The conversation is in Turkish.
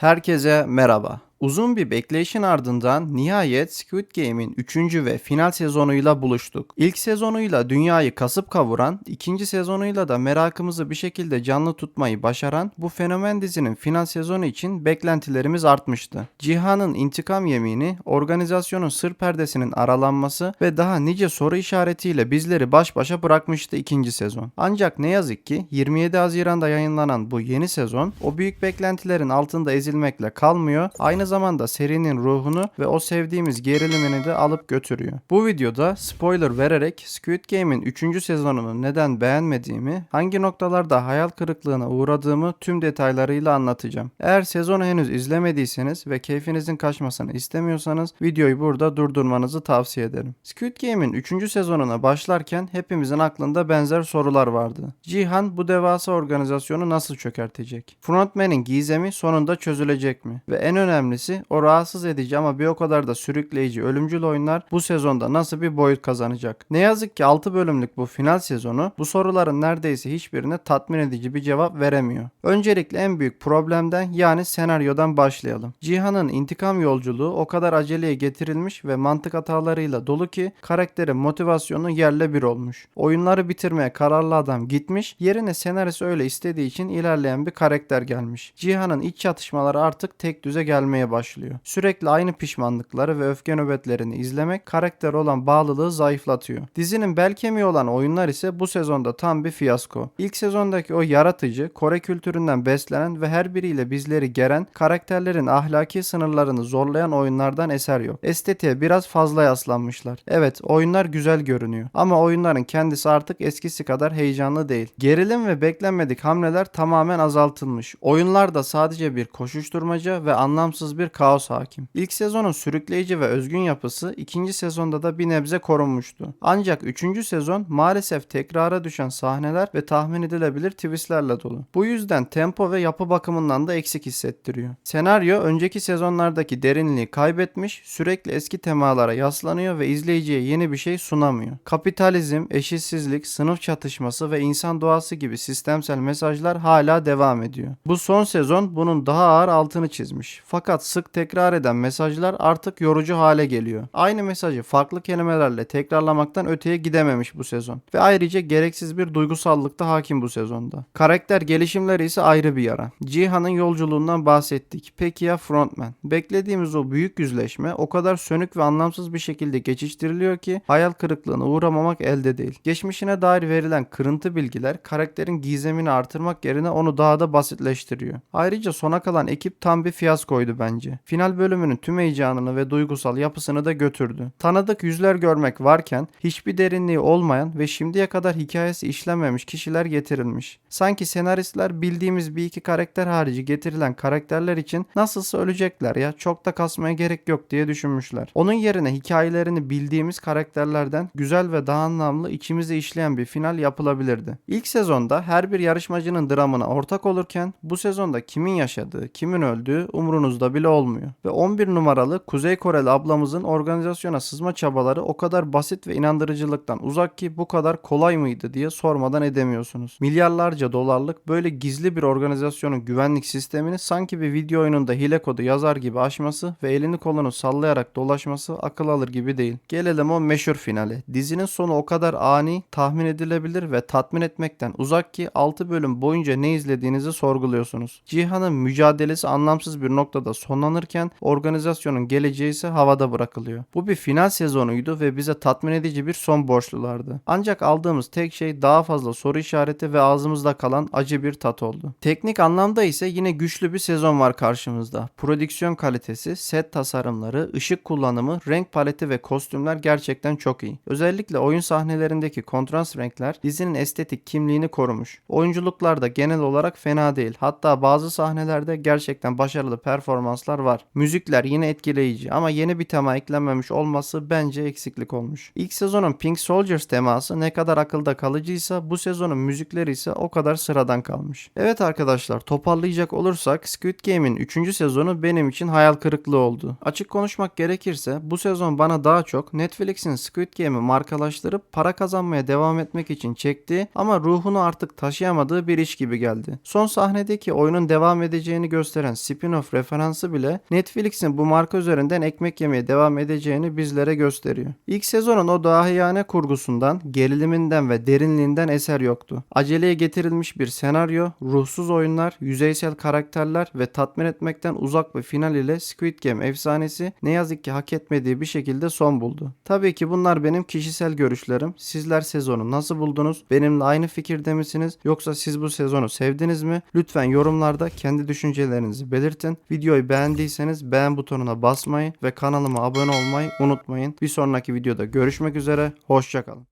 Herkese merhaba. Uzun bir bekleyişin ardından nihayet Squid Game'in 3. ve final sezonuyla buluştuk. İlk sezonuyla dünyayı kasıp kavuran, ikinci sezonuyla da merakımızı bir şekilde canlı tutmayı başaran bu fenomen dizinin final sezonu için beklentilerimiz artmıştı. Cihan'ın intikam yemini, organizasyonun sır perdesinin aralanması ve daha nice soru işaretiyle bizleri baş başa bırakmıştı ikinci sezon. Ancak ne yazık ki 27 Haziran'da yayınlanan bu yeni sezon o büyük beklentilerin altında ezilmekle kalmıyor. Aynı zamanda serinin ruhunu ve o sevdiğimiz gerilimini de alıp götürüyor. Bu videoda spoiler vererek Squid Game'in 3. sezonunu neden beğenmediğimi, hangi noktalarda hayal kırıklığına uğradığımı tüm detaylarıyla anlatacağım. Eğer sezonu henüz izlemediyseniz ve keyfinizin kaçmasını istemiyorsanız videoyu burada durdurmanızı tavsiye ederim. Squid Game'in 3. sezonuna başlarken hepimizin aklında benzer sorular vardı. Cihan bu devasa organizasyonu nasıl çökertecek? Frontman'in gizemi sonunda çözülecek mi? Ve en önemlisi o rahatsız edici ama bir o kadar da sürükleyici ölümcül oyunlar bu sezonda nasıl bir boyut kazanacak? Ne yazık ki 6 bölümlük bu final sezonu bu soruların neredeyse hiçbirine tatmin edici bir cevap veremiyor. Öncelikle en büyük problemden yani senaryodan başlayalım. Cihan'ın intikam yolculuğu o kadar aceleye getirilmiş ve mantık hatalarıyla dolu ki karakterin motivasyonu yerle bir olmuş. Oyunları bitirmeye kararlı adam gitmiş, yerine senarist öyle istediği için ilerleyen bir karakter gelmiş. Cihan'ın iç çatışmaları artık tek düze gelmeye başlıyor. Sürekli aynı pişmanlıkları ve öfke nöbetlerini izlemek karakter olan bağlılığı zayıflatıyor. Dizinin bel kemiği olan oyunlar ise bu sezonda tam bir fiyasko. İlk sezondaki o yaratıcı, Kore kültüründen beslenen ve her biriyle bizleri geren, karakterlerin ahlaki sınırlarını zorlayan oyunlardan eser yok. Estetiğe biraz fazla yaslanmışlar. Evet, oyunlar güzel görünüyor ama oyunların kendisi artık eskisi kadar heyecanlı değil. Gerilim ve beklenmedik hamleler tamamen azaltılmış. Oyunlarda sadece bir koşuşturmaca ve anlamsız bir kaos hakim. İlk sezonun sürükleyici ve özgün yapısı ikinci sezonda da bir nebze korunmuştu. Ancak üçüncü sezon maalesef tekrara düşen sahneler ve tahmin edilebilir twistlerle dolu. Bu yüzden tempo ve yapı bakımından da eksik hissettiriyor. Senaryo önceki sezonlardaki derinliği kaybetmiş, sürekli eski temalara yaslanıyor ve izleyiciye yeni bir şey sunamıyor. Kapitalizm, eşitsizlik, sınıf çatışması ve insan doğası gibi sistemsel mesajlar hala devam ediyor. Bu son sezon bunun daha ağır altını çizmiş. Fakat sık tekrar eden mesajlar artık yorucu hale geliyor. Aynı mesajı farklı kelimelerle tekrarlamaktan öteye gidememiş bu sezon. Ve ayrıca gereksiz bir duygusallık da hakim bu sezonda. Karakter gelişimleri ise ayrı bir yara. Cihan'ın yolculuğundan bahsettik. Peki ya Frontman? Beklediğimiz o büyük yüzleşme o kadar sönük ve anlamsız bir şekilde geçiştiriliyor ki hayal kırıklığına uğramamak elde değil. Geçmişine dair verilen kırıntı bilgiler karakterin gizemini artırmak yerine onu daha da basitleştiriyor. Ayrıca sona kalan ekip tam bir fiyaskoydu bence. Final bölümünün tüm heyecanını ve duygusal yapısını da götürdü. Tanıdık yüzler görmek varken hiçbir derinliği olmayan ve şimdiye kadar hikayesi işlenmemiş kişiler getirilmiş. Sanki senaristler bildiğimiz bir iki karakter harici getirilen karakterler için nasılsa ölecekler ya çok da kasmaya gerek yok diye düşünmüşler. Onun yerine hikayelerini bildiğimiz karakterlerden güzel ve daha anlamlı içimize işleyen bir final yapılabilirdi. İlk sezonda her bir yarışmacının dramına ortak olurken bu sezonda kimin yaşadığı, kimin öldüğü umrunuzda bile olmuyor. Ve 11 numaralı Kuzey Koreli ablamızın organizasyona sızma çabaları o kadar basit ve inandırıcılıktan uzak ki bu kadar kolay mıydı diye sormadan edemiyorsunuz. Milyarlarca dolarlık böyle gizli bir organizasyonun güvenlik sistemini sanki bir video oyununda hile kodu yazar gibi aşması ve elini kolunu sallayarak dolaşması akıl alır gibi değil. Gelelim o meşhur finale. Dizinin sonu o kadar ani, tahmin edilebilir ve tatmin etmekten uzak ki 6 bölüm boyunca ne izlediğinizi sorguluyorsunuz. Cihan'ın mücadelesi anlamsız bir noktada sonlanırken organizasyonun geleceği ise havada bırakılıyor. Bu bir final sezonuydu ve bize tatmin edici bir son borçlulardı. Ancak aldığımız tek şey daha fazla soru işareti ve ağzımızda kalan acı bir tat oldu. Teknik anlamda ise yine güçlü bir sezon var karşımızda. Prodüksiyon kalitesi, set tasarımları, ışık kullanımı, renk paleti ve kostümler gerçekten çok iyi. Özellikle oyun sahnelerindeki kontrast renkler dizinin estetik kimliğini korumuş. Oyunculuklar da genel olarak fena değil. Hatta bazı sahnelerde gerçekten başarılı performans performanslar var. Müzikler yine etkileyici ama yeni bir tema eklenmemiş olması bence eksiklik olmuş. İlk sezonun Pink Soldiers teması ne kadar akılda kalıcıysa bu sezonun müzikleri ise o kadar sıradan kalmış. Evet arkadaşlar toparlayacak olursak Squid Game'in 3. sezonu benim için hayal kırıklığı oldu. Açık konuşmak gerekirse bu sezon bana daha çok Netflix'in Squid Game'i markalaştırıp para kazanmaya devam etmek için çektiği ama ruhunu artık taşıyamadığı bir iş gibi geldi. Son sahnedeki oyunun devam edeceğini gösteren spin-off referansı bile Netflix'in bu marka üzerinden ekmek yemeye devam edeceğini bizlere gösteriyor. İlk sezonun o dahiyane kurgusundan, geriliminden ve derinliğinden eser yoktu. Aceleye getirilmiş bir senaryo, ruhsuz oyunlar, yüzeysel karakterler ve tatmin etmekten uzak bir final ile Squid Game efsanesi ne yazık ki hak etmediği bir şekilde son buldu. Tabii ki bunlar benim kişisel görüşlerim. Sizler sezonu nasıl buldunuz? Benimle aynı fikirde misiniz? Yoksa siz bu sezonu sevdiniz mi? Lütfen yorumlarda kendi düşüncelerinizi belirtin. Videoyu beğendiyseniz beğen butonuna basmayı ve kanalıma abone olmayı unutmayın. Bir sonraki videoda görüşmek üzere. Hoşçakalın.